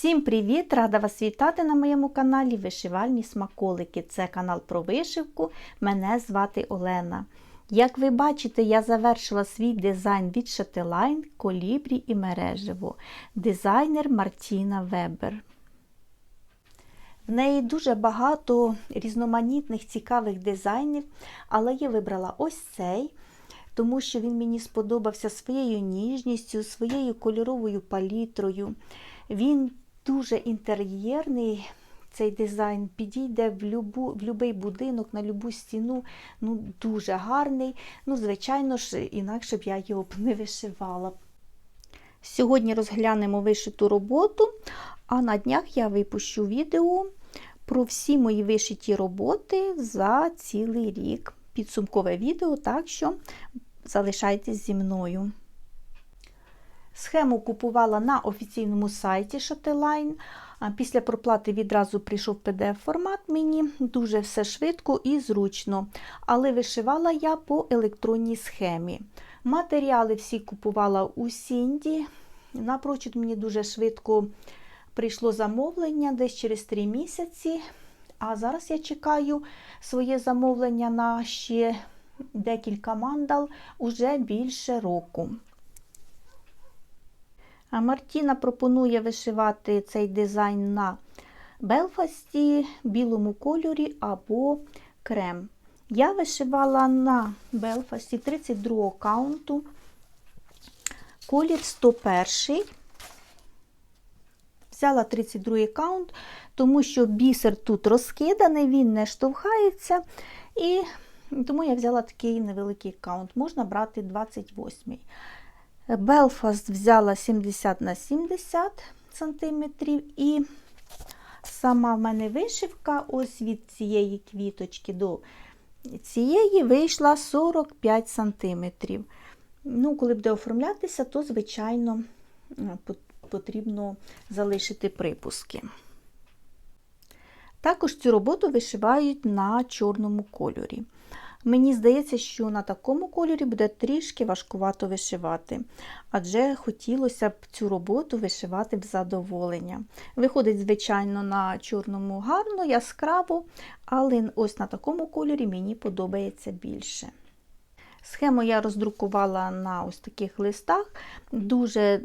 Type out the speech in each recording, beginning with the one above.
Всім привіт! Рада вас вітати на моєму каналі Вишивальні смаколики. Це канал про вишивку. Мене звати Олена. Як ви бачите, я завершила свій дизайн від Шателайн, Колібрі і мережево. Дизайнер Мартіна Вебер. В неї дуже багато різноманітних цікавих дизайнів, але я вибрала ось цей, тому що він мені сподобався своєю ніжністю, своєю кольоровою палітрою. Він дуже інтер'єрний. Цей дизайн підійде в любу, в будь-який будинок, на любу стіну. Ну, Дуже гарний. Ну, Звичайно ж, інакше б я його б не вишивала. Сьогодні розглянемо вишиту роботу, а на днях я випущу відео про всі мої вишиті роботи за цілий рік. Підсумкове відео, так що залишайтесь зі мною. Схему купувала на офіційному сайті Shateline. Після проплати відразу прийшов PDF-формат мені, дуже все швидко і зручно. Але вишивала я по електронній схемі. Матеріали всі купувала у Сінді. Напрочуд мені дуже швидко прийшло замовлення десь через 3 місяці. А зараз я чекаю своє замовлення на ще декілька мандал уже більше року. Мартіна пропонує вишивати цей дизайн на Белфасті, білому кольорі або крем. Я вишивала на Белфасті 32 каунту, колір 101. Взяла 32 каунт, тому що бісер тут розкиданий, він не штовхається. І тому я взяла такий невеликий каунт. Можна брати 28 Белфаст взяла 70 на 70 см, і сама в мене вишивка ось від цієї квіточки до цієї вийшла 45 см. Ну, Коли буде оформлятися, то, звичайно, потрібно залишити припуски. Також цю роботу вишивають на чорному кольорі. Мені здається, що на такому кольорі буде трішки важкувато вишивати, адже хотілося б цю роботу вишивати в задоволення. Виходить, звичайно, на чорному гарно, яскраво, але ось на такому кольорі мені подобається більше. Схему я роздрукувала на ось таких листах. Дуже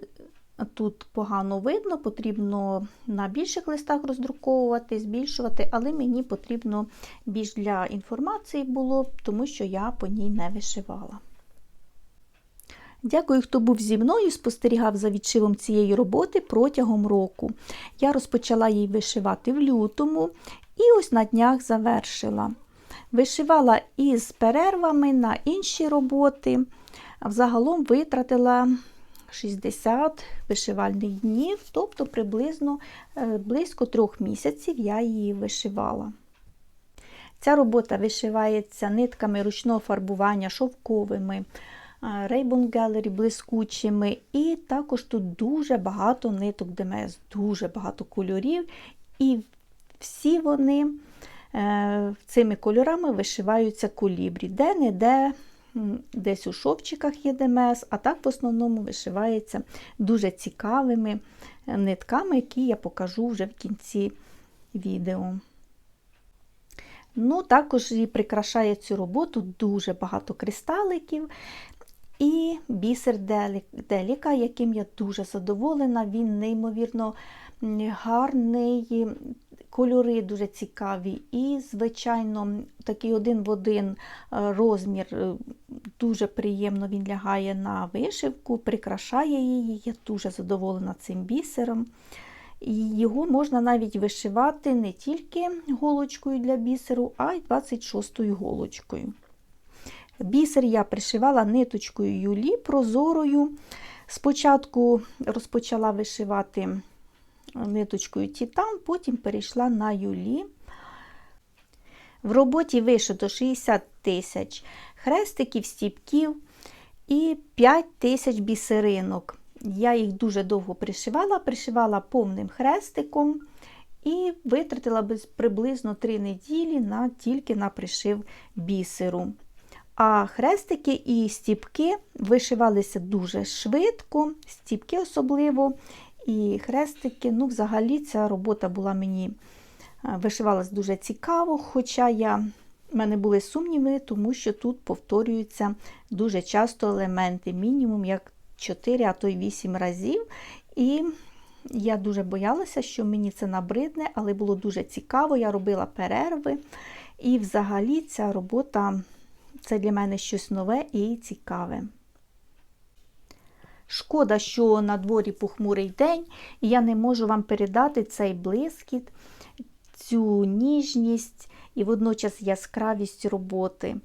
Тут погано видно, потрібно на більших листах роздруковувати, збільшувати, але мені потрібно більш для інформації було, тому що я по ній не вишивала. Дякую, хто був зі мною, спостерігав за відшивом цієї роботи протягом року. Я розпочала її вишивати в лютому і ось на днях завершила. Вишивала із перервами на інші роботи, взагалом витратила 60 вишивальних днів, тобто приблизно е, близько трьох місяців я її вишивала. Ця робота вишивається нитками ручного фарбування, шовковими, е, Rainbow Gallery блискучими, і також тут дуже багато ниток ДМС, дуже багато кольорів, і всі вони е, цими кольорами вишиваються колібрі, де-не-де десь у шовчиках є ДМС, а так в основному вишивається дуже цікавими е, нитками, які я покажу вже в кінці відео. Ну, Також і прикрашає цю роботу дуже багато кристаликів. І бісер Деліка, яким я дуже задоволена, він неймовірно гарний, Кольори дуже цікаві, і, звичайно, такий один в один е, розмір е, дуже приємно він лягає на вишивку, прикрашає її. Я дуже задоволена цим бісером. І Його можна навіть вишивати не тільки голочкою для бісеру, а й 26-ю голочкою. Бісер я пришивала ниточкою юлі прозорою. Спочатку розпочала вишивати ниточкою Тітан, потім перейшла на юлі. В роботі вишито 60 тисяч хрестиків, стіпків і 5 тисяч бісеринок. Я їх дуже довго пришивала, пришивала повним хрестиком і витратила приблизно 3 неділі на, тільки на пришив бісеру. А хрестики і стіпки вишивалися дуже швидко, стіпки особливо, і хрестики. Ну, взагалі, ця робота була мені е, вишивалась дуже цікаво, хоча я. У мене були сумніви, тому що тут повторюються дуже часто елементи, мінімум як 4, а то й 8 разів. І я дуже боялася, що мені це набридне, але було дуже цікаво. Я робила перерви. І взагалі ця робота це для мене щось нове і цікаве. Шкода, що на дворі похмурий день, і я не можу вам передати цей блискіт, цю ніжність і водночас яскравість роботи.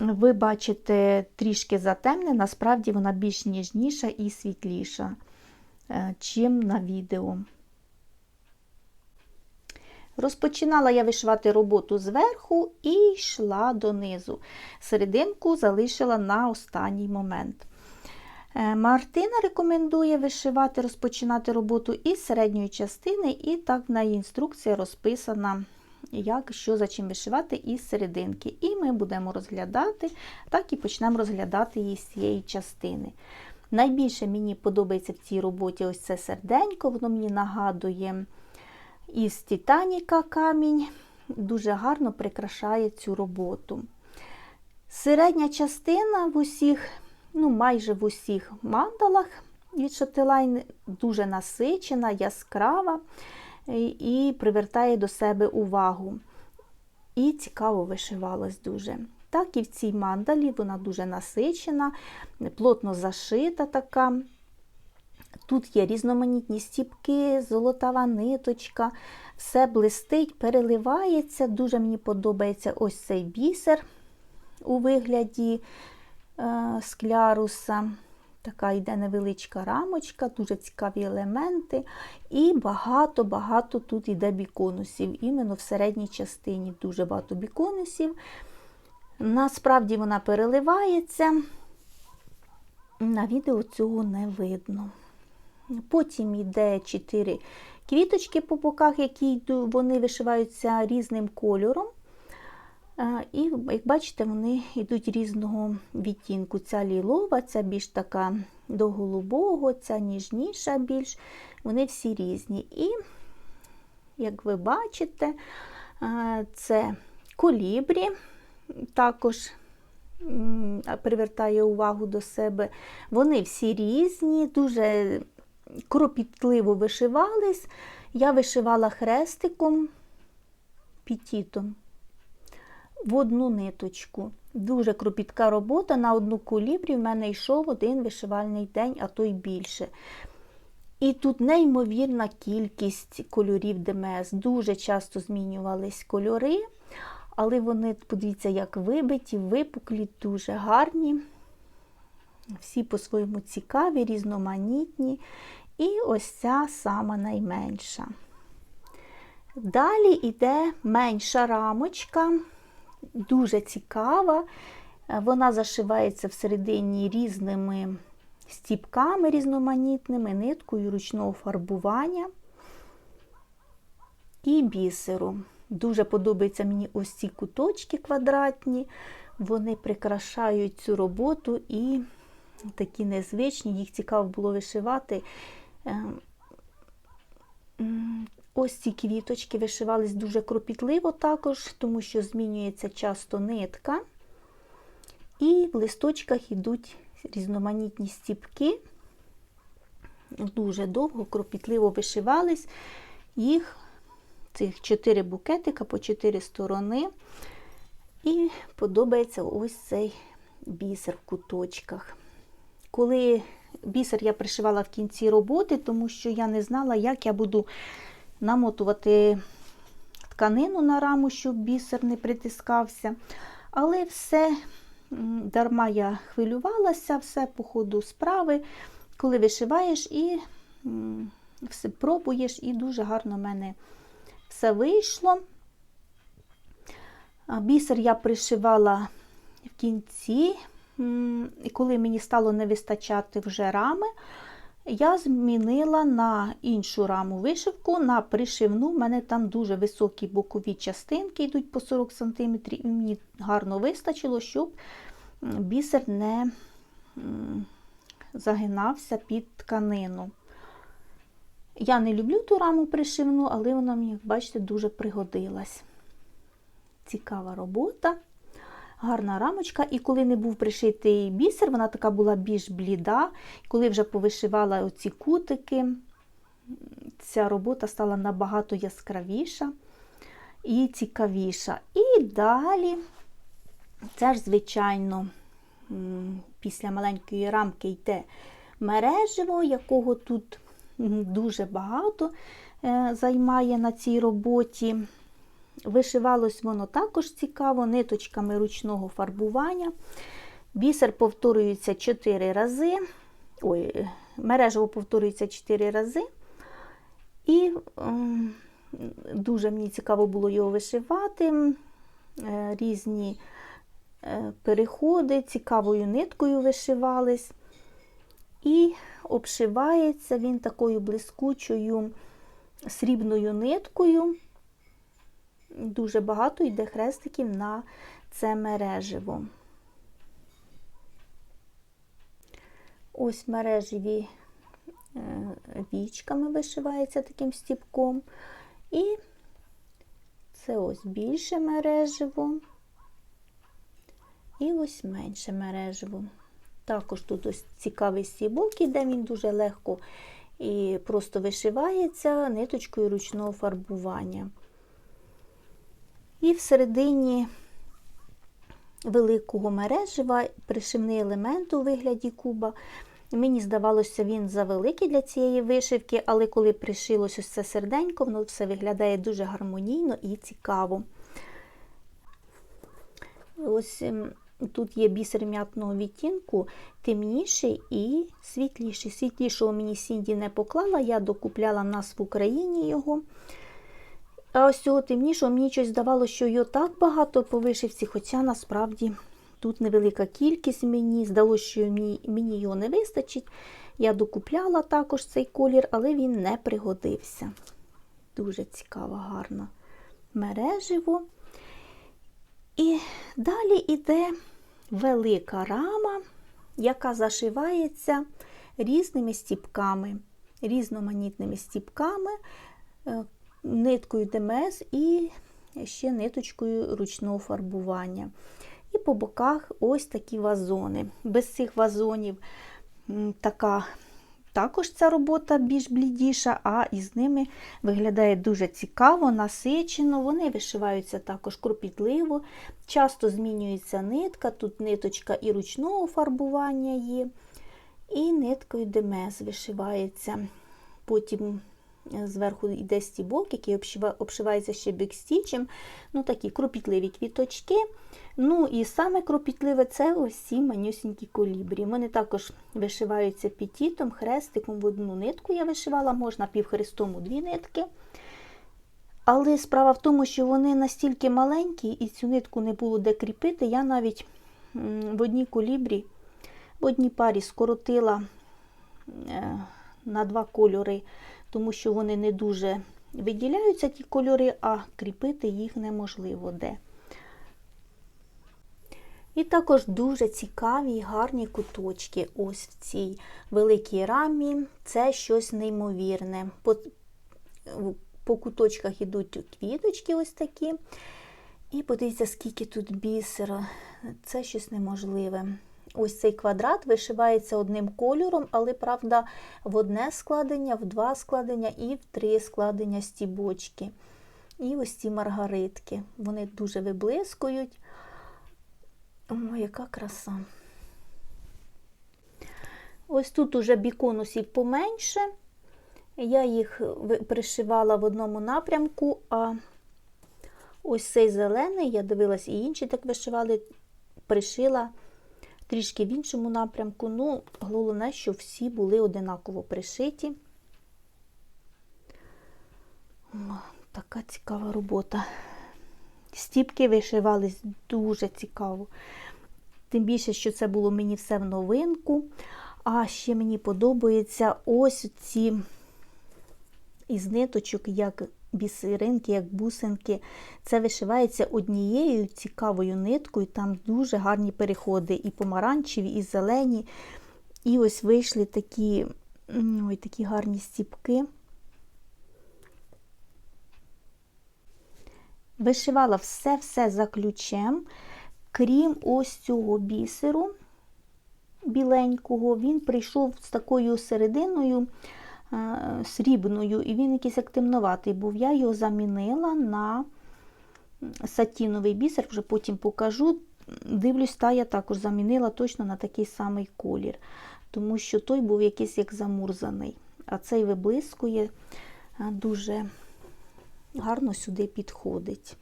Ви бачите трішки затемне, насправді вона більш ніжніша і світліша, е, чим на відео. Розпочинала я вишивати роботу зверху і йшла донизу. Серединку залишила на останній момент. Е, Мартина рекомендує вишивати, розпочинати роботу із середньої частини, і так неї інструкція розписана, як що за чим вишивати із серединки. І ми будемо розглядати, так і почнемо розглядати її з цієї частини. Найбільше мені подобається в цій роботі ось це серденько, воно мені нагадує із Титаніка камінь, дуже гарно прикрашає цю роботу. Середня частина в усіх ну, майже в усіх мандалах від Шотилайн дуже насичена, яскрава і привертає до себе увагу. І цікаво вишивалась дуже. Так і в цій мандалі вона дуже насичена, плотно зашита така. Тут є різноманітні стіпки, золотава ниточка, все блистить, переливається. Дуже мені подобається ось цей бісер у вигляді скляруса. Така йде невеличка рамочка, дуже цікаві елементи. І багато-багато тут йде біконусів, іменно в середній частині дуже багато біконусів. Насправді вона переливається, на відео цього не видно. Потім йде 4 квіточки по боках, які вони вишиваються різним кольором. І, як бачите, вони йдуть різного відтінку. Ця лілова, ця більш така до голубого, ця ніжніша більш, вони всі різні. І, як ви бачите, це колібрі, також привертає увагу до себе. Вони всі різні, дуже кропітливо вишивались. Я вишивала хрестиком, пітітом в одну ниточку. Дуже кропітка робота. На одну кулібрі в мене йшов один вишивальний день, а то й більше. І тут неймовірна кількість кольорів ДМС. Дуже часто змінювались кольори, але вони, подивіться, як вибиті, випуклі, дуже гарні. Всі по-своєму цікаві, різноманітні. І ось ця сама найменша. Далі йде менша рамочка дуже цікава. Е, вона зашивається всередині різними стіпками різноманітними, ниткою ручного фарбування і бісеру. Дуже подобаються мені ось ці куточки квадратні, вони прикрашають цю роботу і такі незвичні, їх цікаво було вишивати. Ось ці квіточки вишивались дуже кропітливо також, тому що змінюється часто нитка. І в листочках йдуть різноманітні стіпки. Дуже довго, кропітливо вишивались. Їх цих чотири букетика по чотири сторони. І подобається ось цей бісер в куточках. Коли бісер я пришивала в кінці роботи, тому що я не знала, як я буду намотувати тканину на раму, щоб бісер не притискався. Але все, дарма я хвилювалася, все по ходу справи, коли вишиваєш і все пробуєш, і дуже гарно в мене все вийшло. Бісер я пришивала в кінці, коли мені стало не вистачати вже рами, я змінила на іншу раму вишивку, на пришивну. У мене там дуже високі бокові частинки йдуть по 40 см, і мені гарно вистачило, щоб бісер не загинався під тканину. Я не люблю ту раму пришивну, але вона мені, бачите, дуже пригодилась. Цікава робота, гарна рамочка. І коли не був пришитий бісер, вона така була більш бліда. Коли вже повишивала оці кутики, ця робота стала набагато яскравіша і цікавіша. І далі, це ж, звичайно, після маленької рамки йде мережево, якого тут дуже багато е, займає на цій роботі. Вишивалось воно також цікаво, ниточками ручного фарбування. Бісер повторюється 4 рази. Ой, мережево повторюється 4 рази. І ем, дуже мені цікаво було його вишивати. Е, різні е, переходи, цікавою ниткою вишивались. І обшивається він такою блискучою срібною ниткою. Дуже багато йде хрестиків на це мереживо. Ось мережеві е, вічками вишивається таким стіпком. І це ось більше мереживо. І ось менше мереживо. Також тут ось цікавий стібок іде, він дуже легко і просто вишивається ниточкою ручного фарбування. І всередині великого мережева пришивний елемент у вигляді куба. Мені здавалося, він завеликий для цієї вишивки, але коли пришилось ось це серденько, воно все виглядає дуже гармонійно і цікаво. Ось ем, Тут є бісер м'ятного відтінку, темніший і світліший. Світлішого мені Сінді не поклала, я докупляла в нас в Україні його. А ось цього темнішого мені щось здавалося, що його так багато по вишивці, хоча насправді тут невелика кількість мені. Здалося, що мені, його не вистачить. Я докупляла також цей колір, але він не пригодився. Дуже цікаво, гарно мереживо. І далі йде велика рама, яка зашивається різними стіпками, різноманітними стіпками, е, ниткою ДМС і ще ниточкою ручного фарбування. І по боках ось такі вазони. Без цих вазонів така також ця робота більш блідіша, а із ними виглядає дуже цікаво, насичено. Вони вишиваються також кропітливо, часто змінюється нитка, тут ниточка і ручного фарбування є, і ниткою демез вишивається. Потім Зверху йде стібок, який обшивається ще бікстічем. Ну, такі кропітливі квіточки. Ну і саме кропітливе це ось ці манюсінькі колібрі. Вони також вишиваються пітітом, хрестиком в одну нитку я вишивала, можна півхрестом у дві нитки. Але справа в тому, що вони настільки маленькі, і цю нитку не було де кріпити, я навіть в одній колібрі, в одній парі скоротила е, на два кольори тому що вони не дуже виділяються, ті кольори, а кріпити їх неможливо де. І також дуже цікаві і гарні куточки ось в цій великій рамі. Це щось неймовірне. По, по куточках йдуть квіточки ось такі. І подивіться, скільки тут бісера. Це щось неможливе. Ось цей квадрат вишивається одним кольором, але, правда, в одне складення, в два складення і в три складення стібочки. І ось ці маргаритки. Вони дуже виблискують. О, яка краса. Ось тут уже біконусів поменше. Я їх пришивала в одному напрямку, а ось цей зелений, я дивилась, і інші так вишивали, пришила трішки в іншому напрямку. Ну, головне, що всі були одинаково пришиті. Така цікава робота. Стіпки вишивались дуже цікаво. Тим більше, що це було мені все в новинку. А ще мені подобається ось ці із ниточок, як бісеринки, як бусинки. Це вишивається однією цікавою ниткою, там дуже гарні переходи, і помаранчеві, і зелені. І ось вийшли такі ой, такі гарні стіпки. Вишивала все-все за ключем, крім ось цього бісеру біленького, він прийшов з такою серединою срібною, і він якийсь як темноватий був. Я його замінила на сатіновий бісер, вже потім покажу. Дивлюсь, та я також замінила точно на такий самий колір, тому що той був якийсь як замурзаний, а цей виблискує е, дуже гарно сюди підходить.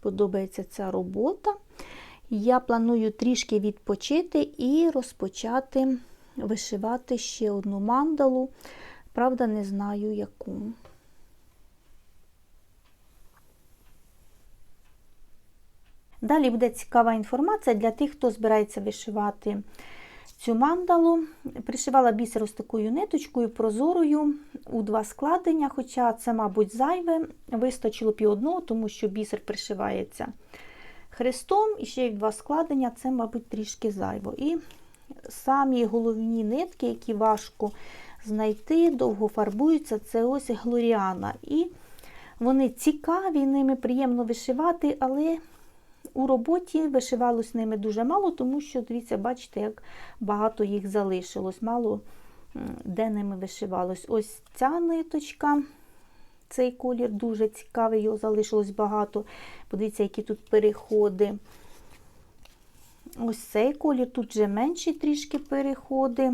Подобається ця робота. Я планую трішки відпочити і розпочати вишивати ще одну мандалу. Правда, не знаю яку. Далі буде цікава інформація для тих, хто збирається вишивати цю мандалу. Пришивала бісер ось такою ниточкою прозорою у два складення, хоча це, мабуть, зайве, вистачило б і одного, тому що бісер пришивається хрестом і ще й два складення, це, мабуть, трішки зайво. І самі головні нитки, які важко знайти, довго фарбуються, це ось глоріана. І вони цікаві, ними приємно вишивати, але у роботі вишивалось ними дуже мало, тому що, дивіться, бачите, як багато їх залишилось, мало де ними вишивалось. Ось ця ниточка. Цей колір дуже цікавий, його залишилось багато. Подивіться, які тут переходи. Ось цей колір, тут вже менші трішки переходи,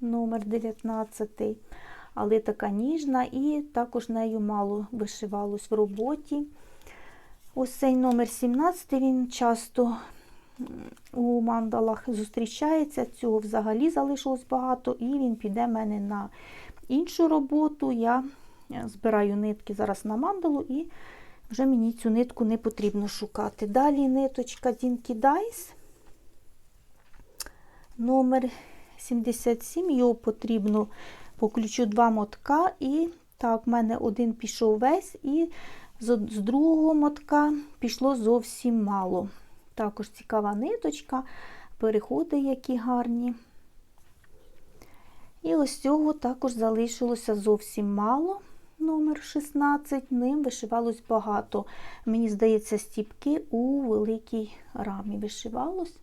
номер 19 але така ніжна, і також нею мало вишивалось в роботі. Ось цей номер 17, він часто у мандалах зустрічається, цього взагалі залишилось багато, і він піде в мене на іншу роботу. Я збираю нитки зараз на мандалу, і вже мені цю нитку не потрібно шукати. Далі ниточка Dinky Dice, номер 77, його потрібно по ключу два мотка. І так, в мене один пішов весь, і з другого мотка пішло зовсім мало. Також цікава ниточка, переходи які гарні. І ось цього також залишилося зовсім мало. Номер 16, ним вишивалось багато. Мені здається, стіпки у великій рамі вишивалось.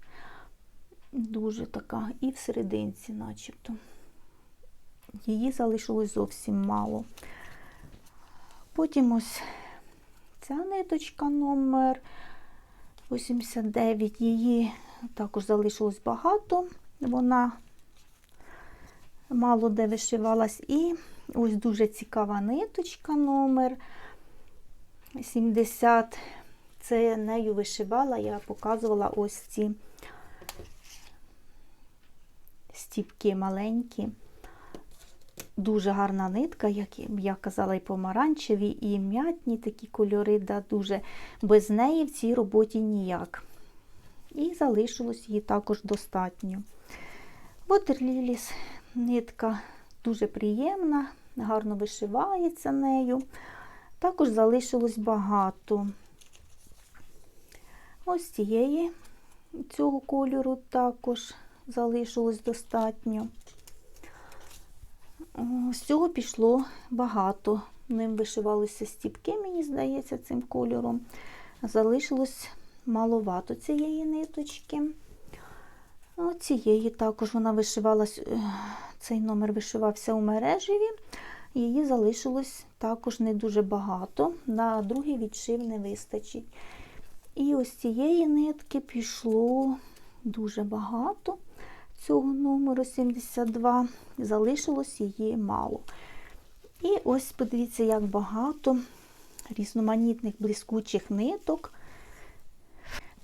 Дуже така, і в серединці, начебто. Її залишилось зовсім мало. Потім ось ця ниточка номер 89, її також залишилось багато, вона мало де вишивалась. І ось дуже цікава ниточка номер 70. Це нею вишивала, я показувала ось ці стіпки маленькі. Дуже гарна нитка, як я казала, і помаранчеві, і м'ятні такі кольори, да, дуже без неї в цій роботі ніяк. І залишилось її також достатньо. Water нитка дуже приємна, гарно вишивається нею. Також залишилось багато. Ось цієї цього кольору також залишилось достатньо. З цього пішло багато. Ним вишивалися стіпки, мені здається, цим кольором. Залишилось маловато цієї ниточки. Цієї також вона вишивалась, е, цей номер вишивався у мережеві, її залишилось також не дуже багато, на другий відшив не вистачить. І ось цієї нитки пішло дуже багато цього номеру 72, залишилось її мало. І ось подивіться, як багато різноманітних блискучих ниток.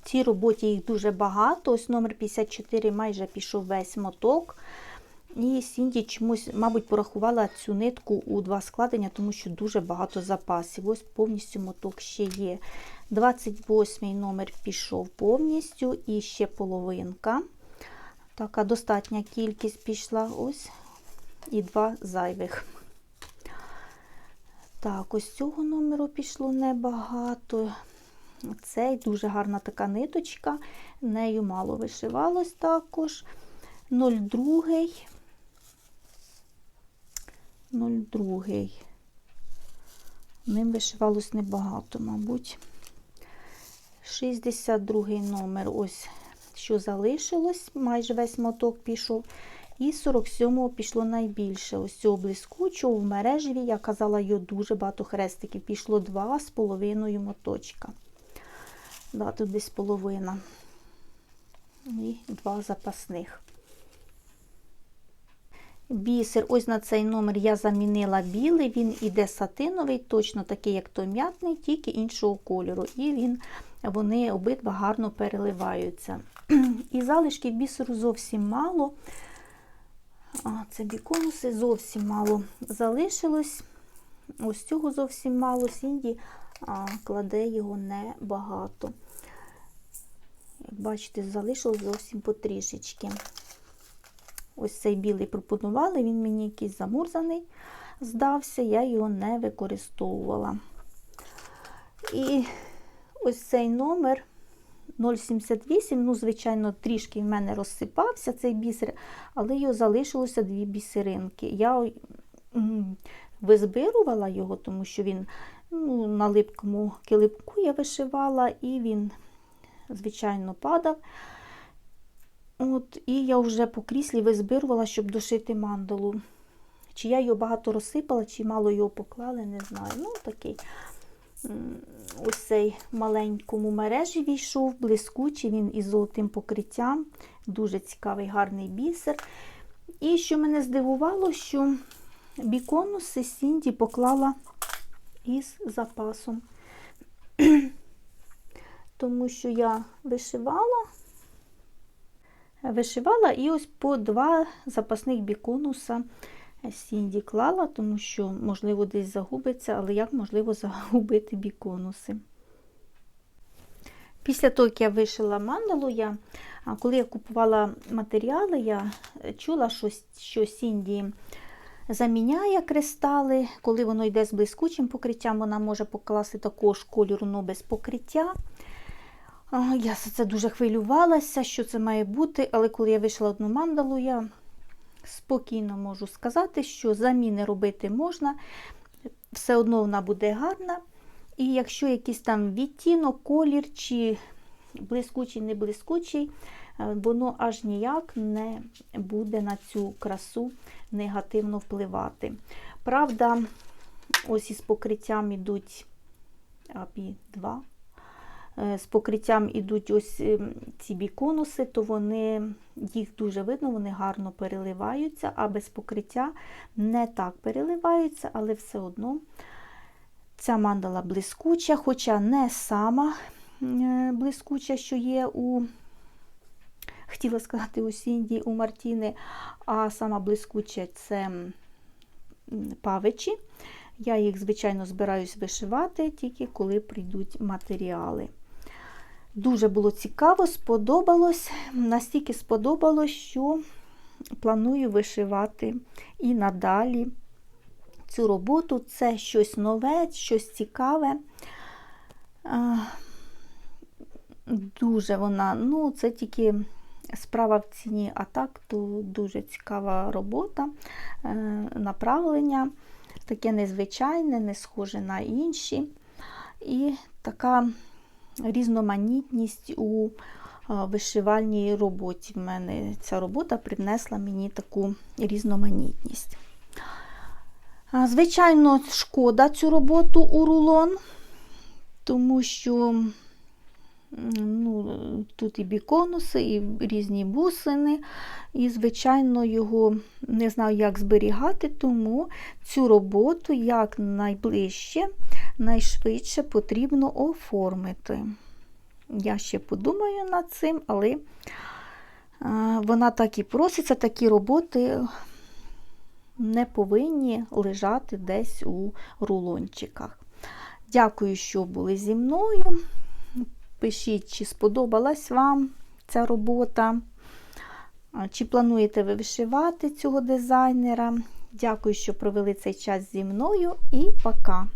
В цій роботі їх дуже багато. Ось номер 54 майже пішов весь моток. І Сінді чомусь, мабуть, порахувала цю нитку у два складення, тому що дуже багато запасів. Ось повністю моток ще є. 28-й номер пішов повністю і ще половинка. Така достатня кількість пішла ось і два зайвих. Так, ось цього номеру пішло небагато. Цей дуже гарна така ниточка, нею мало вишивалось також. 0,2. 0,2. Ним вишивалось небагато, мабуть. 62 номер, ось що залишилось, майже весь моток пішов. І 47-го пішло найбільше. Ось цього блискучого в мережеві, я казала, його дуже багато хрестиків. Пішло 2,5 моточка. Да, тут десь половина. І два запасних. Бісер, ось на цей номер я замінила білий, він іде сатиновий, точно такий, як той м'ятний, тільки іншого кольору. І він, вони обидва гарно переливаються. І залишків бісеру зовсім мало. А, Це біконуси зовсім мало залишилось. Ось цього зовсім мало. Сінді а, кладе його небагато. Як бачите, залишилось зовсім потрішечки. Ось цей білий пропонували, він мені якийсь замурзаний здався, я його не використовувала. І ось цей номер 078, ну, звичайно, трішки в мене розсипався цей бісер, але його залишилося дві бісеринки. Я визбирувала його, тому що він ну, на липкому килипку я вишивала, і він, звичайно, падав. От, І я вже по кріслі визбирувала, щоб дошити мандалу. Чи я його багато розсипала, чи мало його поклали, не знаю. Ну, такий ось цей маленькому мережі війшов, блискучий, він із золотим покриттям. Дуже цікавий, гарний бісер. І що мене здивувало, що біконуси Сінді поклала із запасом. Тому що я вишивала вишивала і ось по два запасних біконуса Сінді клала, тому що, можливо, десь загубиться, але як можливо загубити біконуси. Після того, як я вишила мандалу, я, коли я купувала матеріали, я чула, що, що Сінді заміняє кристали. Коли воно йде з блискучим покриттям, вона може покласти також кольору, але без покриття. Я за це дуже хвилювалася, що це має бути, але коли я вийшла одну мандалу, я спокійно можу сказати, що заміни робити можна, все одно вона буде гарна. І якщо якийсь там відтінок, колір чи блискучий, не блискучий, е, воно аж ніяк не буде на цю красу негативно впливати. Правда, ось із покриттям йдуть апі 2 Е, з покриттям ідуть ось е, ці біконуси, то вони, їх дуже видно, вони гарно переливаються, а без покриття не так переливаються, але все одно ця мандала блискуча, хоча не сама е, блискуча, що є у, хотіла сказати, у Сінді, у Мартіни, а сама блискуча це павичі. Я їх, звичайно, збираюсь вишивати тільки коли прийдуть матеріали. Дуже було цікаво, сподобалось. Настільки сподобалось, що планую вишивати і надалі цю роботу. Це щось нове, щось цікаве. Дуже вона, ну, це тільки справа в ціні, а так, то дуже цікава робота, е, направлення, таке незвичайне, не схоже на інші. І така різноманітність у вишивальній роботі. В мене ця робота принесла мені таку різноманітність. Звичайно, шкода цю роботу у рулон, тому що ну, тут і біконуси, і різні бусини, і, звичайно, його не знаю, як зберігати, тому цю роботу якнайближче найшвидше потрібно оформити. Я ще подумаю над цим, але вона так і проситься, такі роботи не повинні лежати десь у рулончиках. Дякую, що були зі мною. Пишіть, чи сподобалась вам ця робота, чи плануєте ви вишивати цього дизайнера. Дякую, що провели цей час зі мною, і пока!